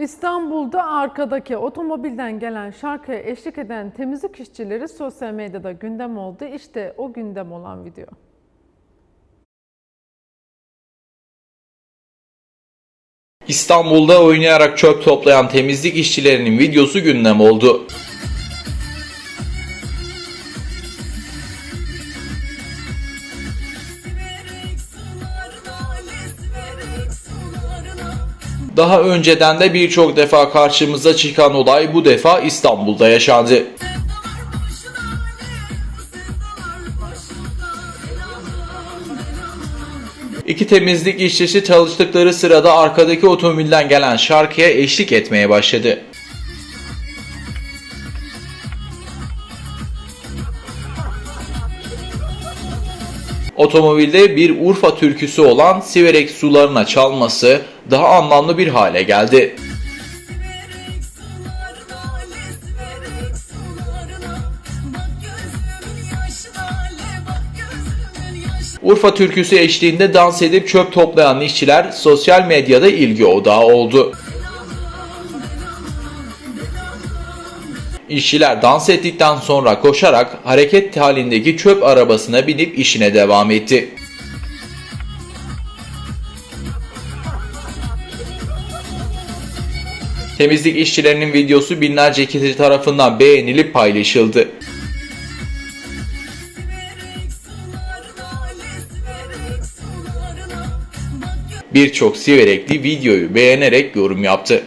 İstanbul'da arkadaki otomobilden gelen şarkıya eşlik eden temizlik işçileri sosyal medyada gündem oldu. İşte o gündem olan video. İstanbul'da oynayarak çöp toplayan temizlik işçilerinin videosu gündem oldu. Daha önceden de birçok defa karşımıza çıkan olay bu defa İstanbul'da yaşandı. İki temizlik işçisi çalıştıkları sırada arkadaki otomobilden gelen şarkıya eşlik etmeye başladı. Otomobilde bir Urfa türküsü olan Siverek sularına çalması daha anlamlı bir hale geldi. Urfa türküsü eşliğinde dans edip çöp toplayan işçiler sosyal medyada ilgi odağı oldu. İşçiler dans ettikten sonra koşarak hareket halindeki çöp arabasına binip işine devam etti. Temizlik işçilerinin videosu binlerce kişi tarafından beğenilip paylaşıldı. Birçok siverekli videoyu beğenerek yorum yaptı.